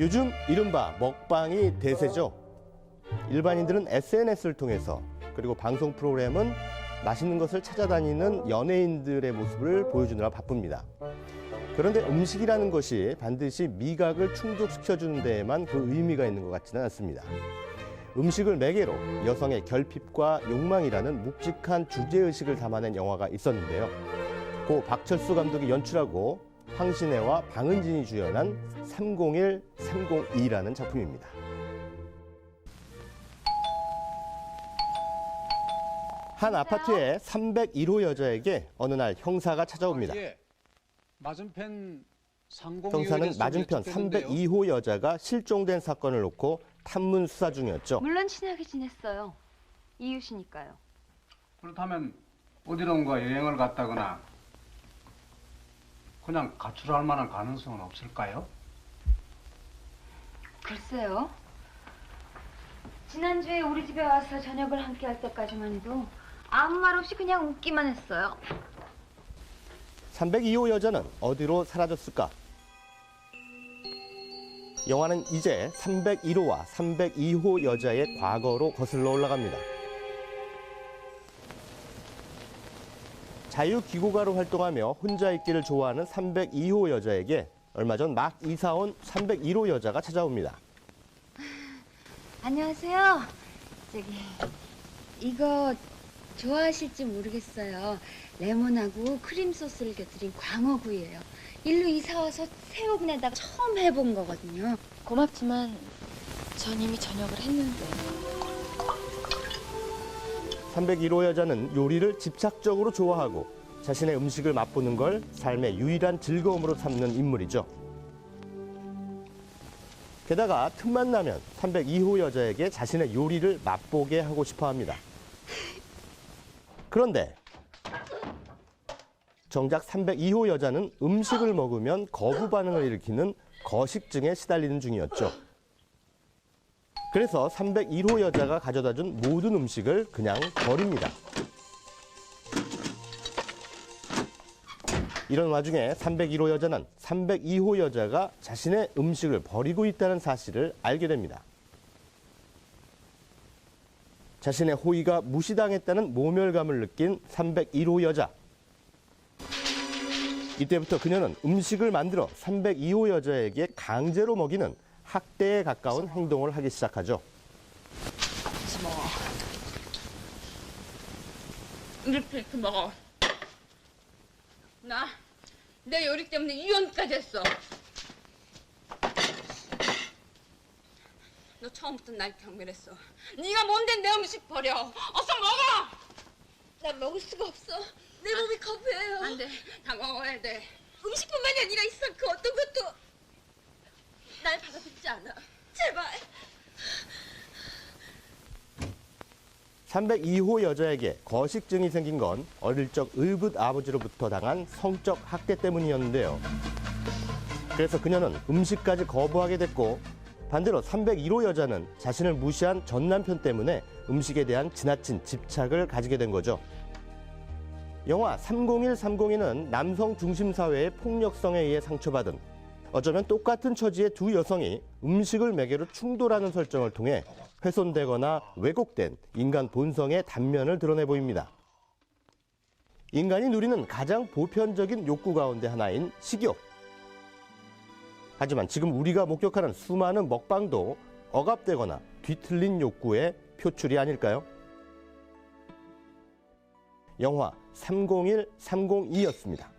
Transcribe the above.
요즘 이른바 먹방이 대세죠. 일반인들은 SNS를 통해서 그리고 방송 프로그램은 맛있는 것을 찾아다니는 연예인들의 모습을 보여주느라 바쁩니다. 그런데 음식이라는 것이 반드시 미각을 충족시켜주는 데에만 그 의미가 있는 것 같지는 않습니다. 음식을 매개로 여성의 결핍과 욕망이라는 묵직한 주제의식을 담아낸 영화가 있었는데요. 고 박철수 감독이 연출하고 황신혜와 방은진이 주연한 301, 302라는 작품입니다. 한 아파트의 301호 여자에게 어느 날 형사가 찾아옵니다. 예. 맞은편 형사는 맞은편 302호 여자가 실종된 사건을 놓고 탐문 수사 중이었죠. 물론 친하게 지냈어요. 이웃이니까요. 그렇다면 어디론가 여행을 갔다거나 그냥 가출할 만한 가능성은 없을까요? 글쎄요. 지난주에 우리 집에 와서 저녁을 함께 할 때까지만 해도 아무 말 없이 그냥 웃기만 했어요. 302호 여자는 어디로 사라졌을까? 영화는 이제 301호와 302호 여자의 과거로 거슬러 올라갑니다. 자유기고가로 활동하며 혼자 있기를 좋아하는 302호 여자에게 얼마 전 막 이사 온 301호 여자가 찾아옵니다. 안녕하세요. 저기 이거 좋아하실지 모르겠어요. 레몬하고 크림 소스를 곁들인 광어구이예요. 일로 이사 와서 새우분에다가 처음 해본 거거든요. 고맙지만 전 이미 저녁을 했는데 301호 여자는 요리를 집착적으로 좋아하고 자신의 음식을 맛보는 걸 삶의 유일한 즐거움으로 삼는 인물이죠. 게다가 틈만 나면 302호 여자에게 자신의 요리를 맛보게 하고 싶어 합니다. 그런데 정작 302호 여자는 음식을 먹으면 거부 반응을 일으키는 거식증에 시달리는 중이었죠. 그래서 301호 여자가 가져다 준 모든 음식을 그냥 버립니다. 이런 와중에 301호 여자는 302호 여자가 자신의 음식을 버리고 있다는 사실을 알게 됩니다. 자신의 호의가 무시당했다는 모멸감을 느낀 301호 여자. 이때부터 그녀는 음식을 만들어 302호 여자에게 강제로 먹이는 학대에 가까운 행동을 하기 시작하죠. 다시 먹어 이렇게 이렇게 먹어 나 내 요리 때문에 이혼까지 했어. 너 처음부터 날 경멸했어. 네가 뭔데 내 음식 버려? 어서 먹어! 난 먹을 수가 없어. 내 몸이 거부해요. 안 돼. 다 먹어야 돼. 음식뿐만이 아니라 있어 그 어떤 것도. 날 받아들이지 않아 제발. 302호 여자에게 거식증이 생긴 건 어릴 적 을붓 아버지로부터 당한 성적 학대 때문이었는데요. 그래서 그녀는 음식까지 거부하게 됐고 반대로 301호 여자는 자신을 무시한 전 남편 때문에 음식에 대한 지나친 집착을 가지게 된 거죠. 영화 301, 302는 남성 중심 사회의 폭력성에 의해 상처받은 어쩌면 똑같은 처지의 두 여성이 음식을 매개로 충돌하는 설정을 통해 훼손되거나 왜곡된 인간 본성의 단면을 드러내 보입니다. 인간이 누리는 가장 보편적인 욕구 가운데 하나인 식욕. 하지만 지금 우리가 목격하는 수많은 먹방도 억압되거나 뒤틀린 욕구의 표출이 아닐까요? 영화 301, 302였습니다.